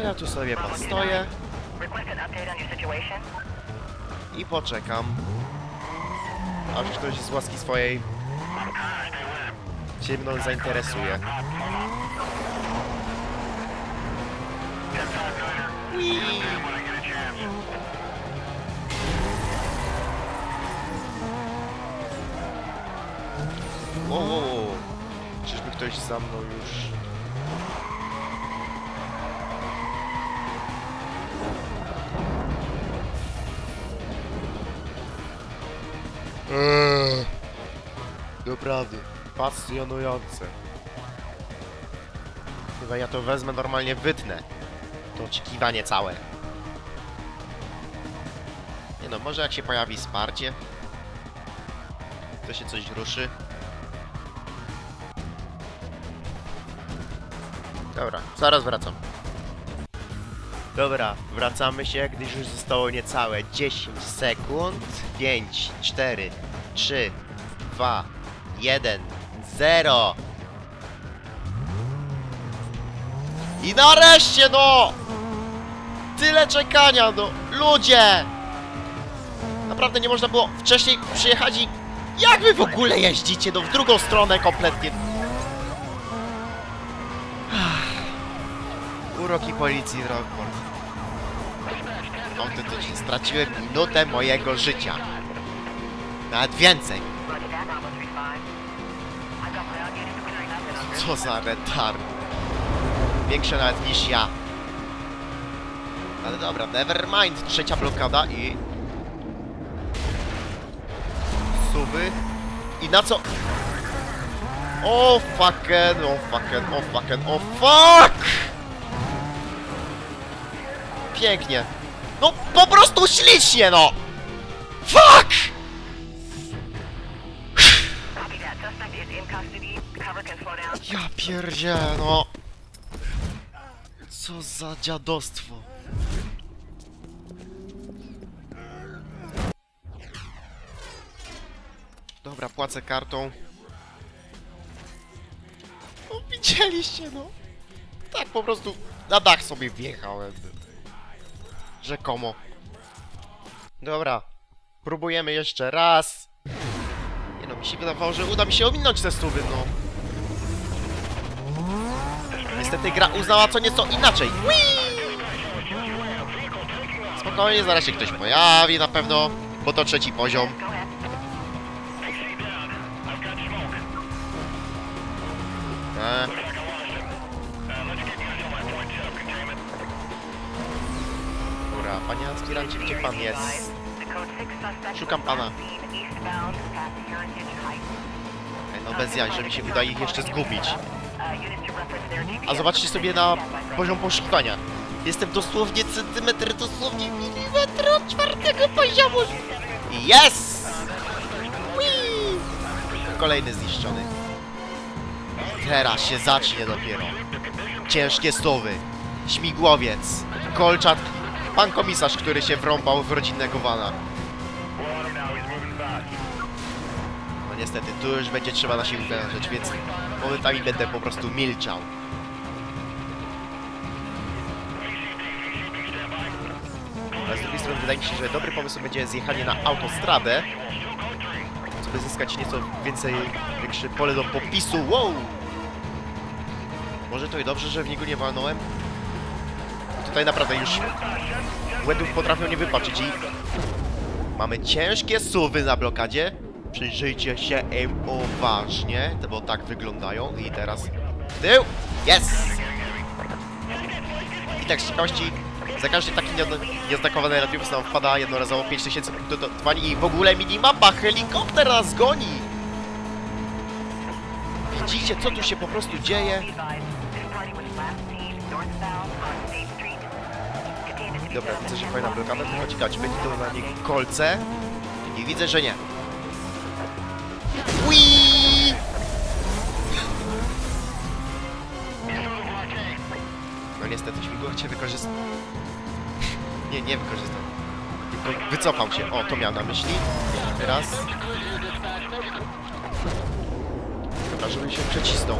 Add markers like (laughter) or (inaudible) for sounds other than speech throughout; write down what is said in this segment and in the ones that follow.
to ja tu sobie postoję i poczekam, aż ktoś z łaski swojej się mną zainteresuje. Wow, wow. Czyżby ktoś za mną już... Eee, Doprawdy, pasjonujące. Chyba ja to wezmę normalnie, wytnę. To oczekiwanie całe. Nie no, może jak się pojawi wsparcie, to się coś ruszy. Dobra, zaraz wracam. Dobra, wracamy się, gdyż już zostało niecałe 10 sekund. 5, 4, 3, 2, 1, 0. I nareszcie, no! Tyle czekania, no! Ludzie! Naprawdę nie można było wcześniej przyjechać i... Jak wy w ogóle jeździcie? No w drugą stronę kompletnie. Uroki policji Rockport. Autentycznie straciłem minutę mojego życia. Nawet więcej. Roger that, Bravo 3-5. I've got my own units clearing up and on Co za retard. Większe nawet niż ja. Ale dobra, never mind. Trzecia blokada i... Suwy. I na co... O fucking, o fucking, o fucking, o fuck! Pięknie. No po prostu ślicznie, no! Fuck! Ja pierdzie, no. Co za dziadostwo. Dobra, płacę kartą. No, widzieliście, no. Tak po prostu na dach sobie wjechałem. Rzekomo. Dobra, próbujemy jeszcze raz. No, mi się wydawało, że uda mi się ominąć te stówy, no. Niestety gra uznała co nieco inaczej. Whee! Spokojnie, zaraz się ktoś pojawi na pewno, bo to trzeci poziom. Go ahead. E. Dobra, panie aspirancie, gdzie pan jest? The code 6 suspect Szukam pana. Ej, no bez jaj, że mi się udaje ich jeszcze zgubić. A zobaczcie sobie na poziom poszukiwania. Jestem dosłownie centymetr, dosłownie milimetr od czwartego poziomu. Yes! Whee! Kolejny zniszczony. Teraz się zacznie dopiero. Ciężkie stowy. Śmigłowiec. Kolczat. Pan komisarz, który się wrąbał w rodzinnego wana. Niestety, tu już będzie trzeba na siłę wężyć, więc momentami będę po prostu milczał. Ale z drugiej strony wydaje mi się, że dobry pomysł będzie zjechanie na autostradę, żeby zyskać nieco więcej, większe pole do popisu. Wow! Może to i dobrze, że w niego nie walnąłem? Tutaj naprawdę już błędów potrafią nie wypaczyć i mamy ciężkie suwy na blokadzie. Przyjrzyjcie się im uważnie, to bo tak wyglądają i teraz w tył. Jest! I tak z ciekawości, za każdy taki nie- nieoznakowany radiowóz nam wpada jednorazowo 5000 punktów i w ogóle minimapa, helikopter nas goni! Widzicie, co tu się po prostu dzieje? Dobra, widzę, że fajna blokada, ciekawe, czy będzie to na nich kolce. I widzę, że nie. Niestety, śmigłowiec wykorzystał. Nie, nie wykorzystał. Tylko wycofał się. O, to miał na myśli. Teraz. Dobra, żeby się przecisnął.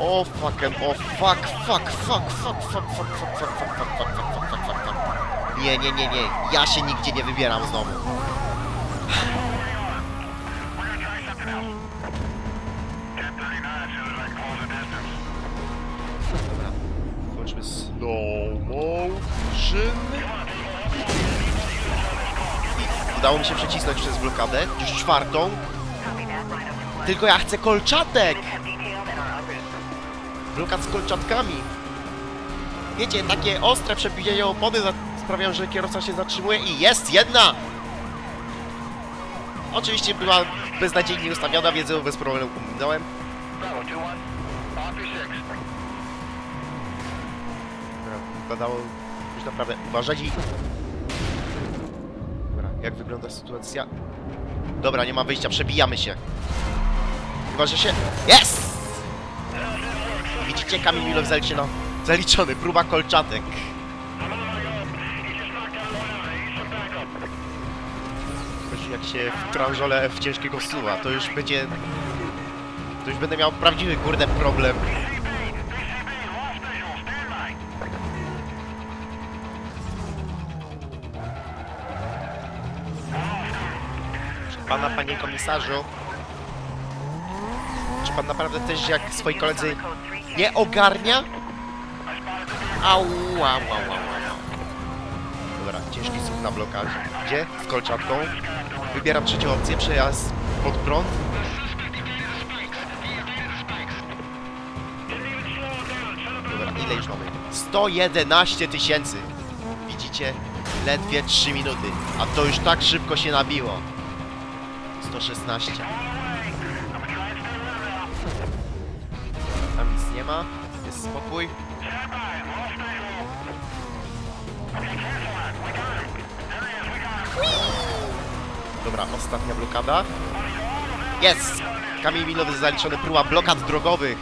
O fucking, o fuck, fuck, fuck, fuck, fuck, fuck, fuck, fuck, fuck, fuck, fuck, fuck, fuck, fuck, fuck, fuck. Nie, nie, nie, nie. Ja się nigdzie nie wybieram znowu. Włączmy slow motion. I udało mi się przecisnąć przez blokadę. Już czwartą. Tylko ja chcę kolczatek! Blokad z kolczatkami. Wiecie, takie ostre przebicie opony sprawiają, że kierowca się zatrzymuje i jest jedna! Oczywiście była beznadziejnie ustawiona, więc ją bez problemu pominąłem. Wypadało już naprawdę uważać i... Dobra, jak wygląda sytuacja? Dobra, nie ma wyjścia, przebijamy się. Chyba, że się... Jest! Widzicie, Kamil Milow zaliczony, zaliczony, próba kolczatek. Jak się w tranżole w ciężkiego suwa, to już będzie... To już będę miał prawdziwy, kurde, problem. Komisarzu. Czy pan naprawdę też jak swoi koledzy Code 3 nie ogarnia? Au, au, au, au, au. Dobra, ciężki słuch na blokadzie. Gdzie? Z kolczatką. Wybieram trzecią opcję, przejazd pod prąd. Dobra, ile już mamy? 111 tysięcy. Widzicie? Ledwie 3 minuty. A to już tak szybko się nabiło. 116. Tam nic nie ma. Jest spokój. Dobra, ostatnia blokada. Jest! Kamień milowy zaliczony, próba blokad drogowych.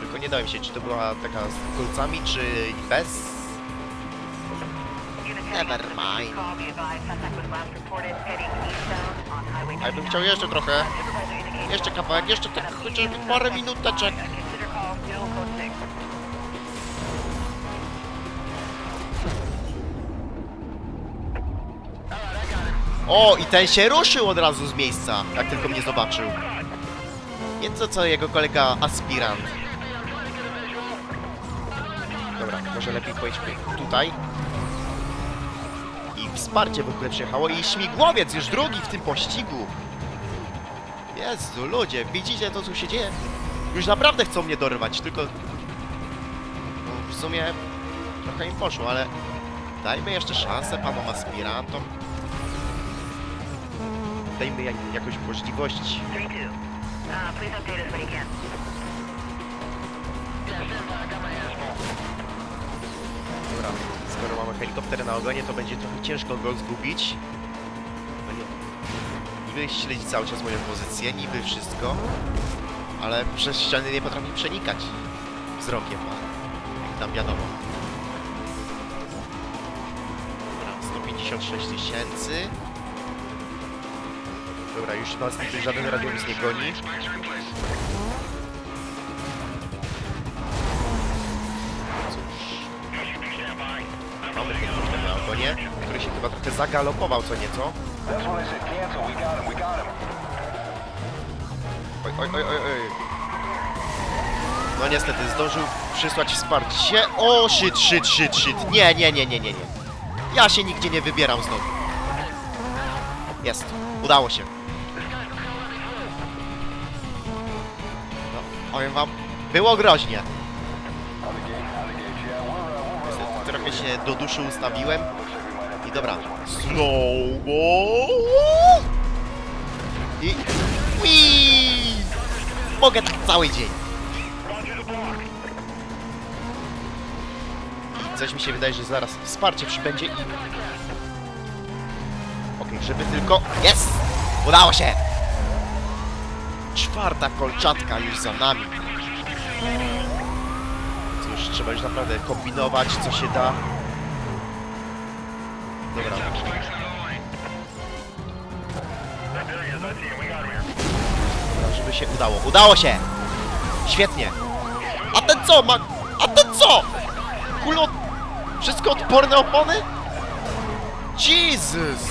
Tylko nie dałem się, czy to była taka z kolcami, czy bez. Highway A ja bym chciał jeszcze trochę. Jeszcze kawałek, jeszcze tak chociażby parę minuteczek. Consider call still code 6. O, i ten się ruszył od razu z miejsca, jak tylko mnie zobaczył. Nie co co jego kolega aspirant. Dobra, może lepiej pojedźmy tutaj. Wsparcie w ogóle przyjechało i śmigłowiec już drugi w tym pościgu. Jezu, ludzie, widzicie to co się dzieje? Już naprawdę chcą mnie dorwać, tylko... No, w sumie trochę im poszło, ale dajmy jeszcze szansę panom aspirantom. Dajmy jak, jakąś możliwość. 3-2. Please update us when you can. Dobra, skoro mamy helikopter na ogonie, to będzie trochę ciężko go zgubić. No. Niby śledzi cały czas moją pozycję, niby wszystko, ale przez ściany nie potrafi przenikać wzrokiem, jak tam wiadomo. Dobra, 156 tysięcy. Dobra, już nas żaden radiowóz nie goni. Ogonie, który się chyba trochę zagalopował co nieco. Oj, oj, oj, oj, oj. No niestety, zdążył przysłać wsparcie. O, shit, shit, shit, shit. Nie, nie, nie, nie, nie, nie. Ja się nigdzie nie wybieram znowu. Jest. Udało się. No, powiem wam, było groźnie. Trochę się do duszy ustawiłem. Dobra. Mo. I... Whee! Mogę tak cały dzień. I coś mi się wydaje, że zaraz wsparcie przybędzie i... Okej, żeby tylko... Jest! Udało się! Czwarta kolczatka już za nami. Cóż, trzeba już naprawdę kombinować, co się da. Dobra. Dobra, żeby się udało. Udało się! Świetnie! A ten co ma? A ten co? Kulo... Wszystko odporne opony? Jesus!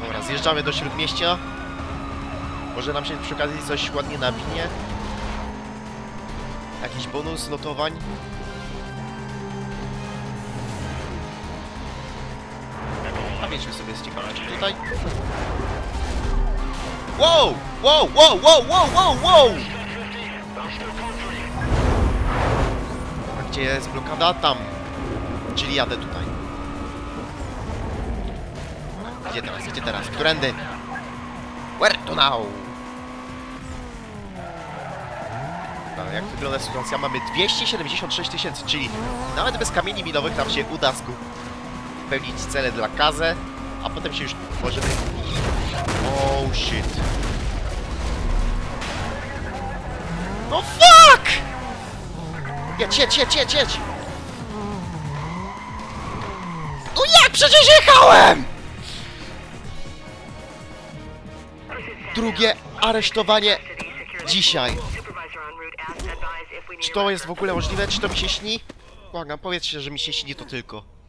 Dobra, zjeżdżamy do śródmieścia. Może nam się przy okazji coś ładnie nawinie. Jakiś bonus notowań. A wiedźmy sobie z ciekawości tutaj. Wow! Wow, wow, wow, wow, wow, wow! Gdzie jest blokada? Tam. Czyli jadę tutaj. Gdzie teraz? Gdzie teraz? Którędy? Where to now? Dobra, jak wygląda sytuacja? Mamy 276 tysięcy, czyli nawet bez kamieni minowych nam się uda zgu- spełnić cele dla Kaze, a potem się już możemy... Oh shit. No fuck! Jedź, jedź, jedź, jedź, jedź! No jak? Przecież jechałem! Drugie aresztowanie dzisiaj. Czy to jest w ogóle możliwe? Czy to mi się śni? Błagam, powiedzcie, że mi się śni to tylko.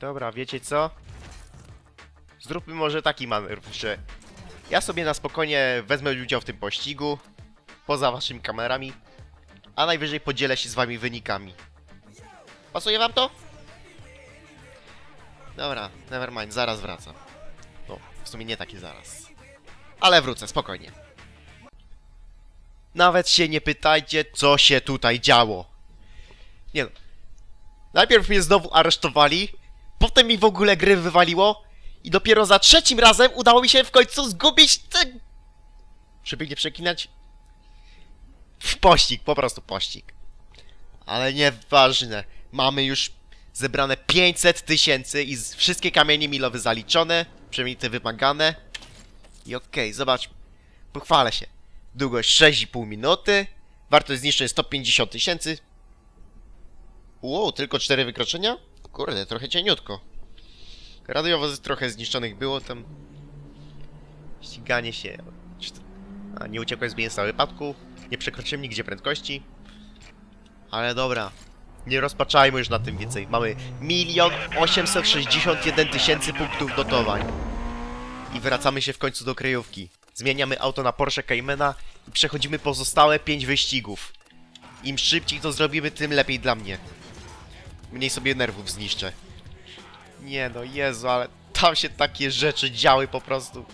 Dobra, wiecie co? Zróbmy może taki manewr, że ja sobie na spokojnie wezmę udział w tym pościgu, poza waszymi kamerami, a najwyżej podzielę się z wami wynikami. Pasuje wam to? Dobra, nevermind, zaraz wracam. No, w sumie nie taki zaraz. Ale wrócę, spokojnie. Nawet się nie pytajcie, co się tutaj działo. Nie no. Najpierw mnie znowu aresztowali, potem mi w ogóle gry wywaliło i dopiero za trzecim razem udało mi się w końcu zgubić ten... Żeby nie przekinać... W pościg, po prostu pościg. Ale nieważne. Mamy już zebrane 500 tysięcy i wszystkie kamienie milowe zaliczone, przynajmniej te wymagane. I okej, zobacz, pochwalę się. Długość 6,5 minuty, wartość zniszczeń 150 tysięcy. Wow, tylko 4 wykroczenia? Kurde, trochę cieniutko. Radiowozy trochę zniszczonych było, tam... Ściganie się... A, nie uciekłem z miejsca wypadku, nie przekroczyłem nigdzie prędkości. Ale dobra, nie rozpaczajmy już na tym więcej. Mamy 1 861 tysięcy punktów dotowań. I wracamy się w końcu do kryjówki. Zmieniamy auto na Porsche Caymana i przechodzimy pozostałe 5 wyścigów. Im szybciej to zrobimy, tym lepiej dla mnie. Mniej sobie nerwów zniszczę. Nie no, Jezu, ale tam się takie rzeczy działy po prostu.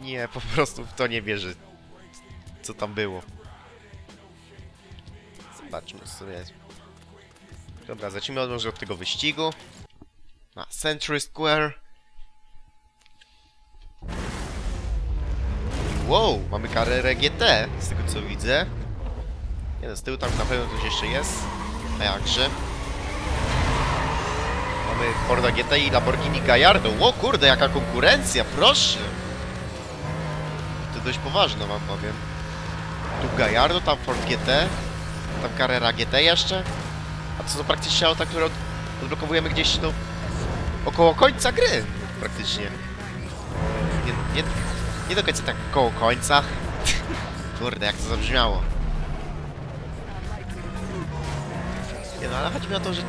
Nie, po prostu w to nie wierzę. Co tam było. Zobaczmy sobie. Dobra, zacznijmy od, może od tego wyścigu. Na Century Square. Wow, mamy karierę GT, z tego co widzę. Nie no, z tyłu tam na pewno coś jeszcze jest. A jakże? Mamy Forda GT i Lamborghini Gallardo. O kurde, jaka konkurencja, proszę! To dość poważne wam powiem. Tu Gallardo, tam Ford GT, tam Carrera GT jeszcze. A to są praktycznie auta, które od, odblokowujemy gdzieś do... około końca gry, praktycznie. Nie, nie, nie do końca tak koło końca. (laughs) Kurde, jak to zabrzmiało. Nie no, ale chodzi mi o to, że...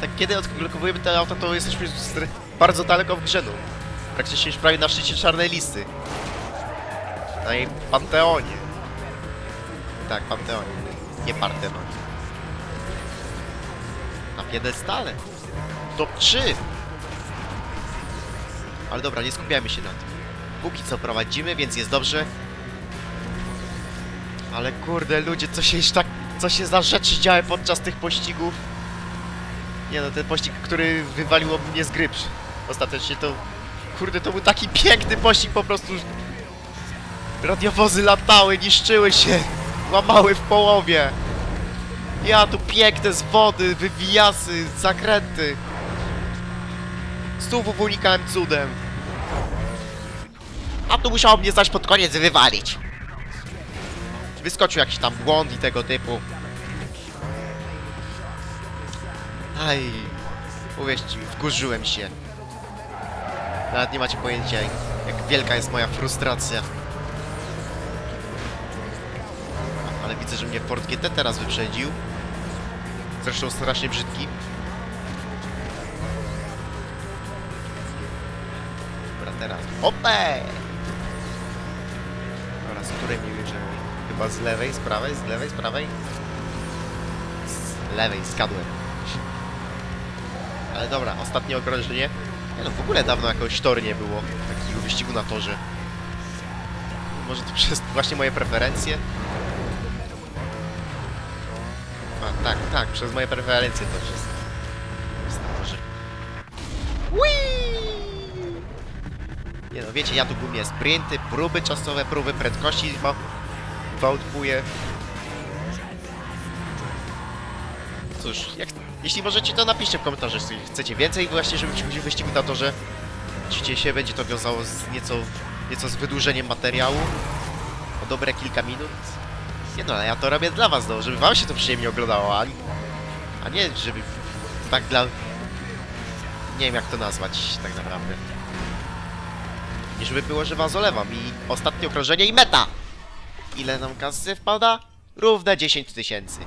Tak kiedy odblokowujemy te auta, to jesteśmy bardzo daleko w grze, no. Praktycznie już prawie na szczycie czarnej listy. Na jej Panteonie. Tak, Panteonie. Nie Partenonie. Na piedestale. Top 3! Ale dobra, nie skupiajmy się na tym. Póki co prowadzimy, więc jest dobrze. Ale kurde, ludzie, co się tak... Co się za rzeczy działy podczas tych pościgów? Nie no, ten pościg, który wywaliło mnie z gry. przy- Ostatecznie to... Kurde, to był taki piękny pościg po prostu. Radiowozy latały, niszczyły się. Łamały w połowie. Ja tu piękne z wody, wywijasy, zakręty. Stówów unikałem cudem. A tu musiało mnie zaś pod koniec wywalić. Wyskoczył jakiś tam błąd i tego typu. Aj, uwierzcie mi, wkurzyłem się. Nawet nie macie pojęcia, jak, wielka jest moja frustracja. Ale widzę, że mnie Ford GT teraz wyprzedził. Zresztą strasznie brzydki. Dobra, teraz. Opę! Dobra, z której mi bierzemy? Chyba z lewej, z prawej, z lewej, z prawej? Z lewej, skadłem. Ale dobra, ostatnie okrążenie. Nie no, w ogóle dawno jakoś tor nie było. Takiego wyścigu na torze. Może to przez właśnie moje preferencje? A, tak, tak, przez moje preferencje to jest. jest na torze. Nie no, wiecie, ja tu gumię sprinty, próby czasowe, próby prędkości wa- wałtkuję. Cóż, jak, jeśli możecie, to napiszcie w komentarzu, jeśli chcecie więcej właśnie, żeby wciągnąć wyścigu na torze. Oczywiście się będzie to wiązało z nieco, nieco z wydłużeniem materiału. O dobre kilka minut. Nie no, ale ja to robię dla was, no, żeby wam się to przyjemnie oglądało, a, a nie, żeby tak dla... Nie wiem, jak to nazwać tak naprawdę. Nie żeby było, że was olewam i ostatnie okrążenie i meta! Ile nam kasy wpada? Równe 10 tysięcy.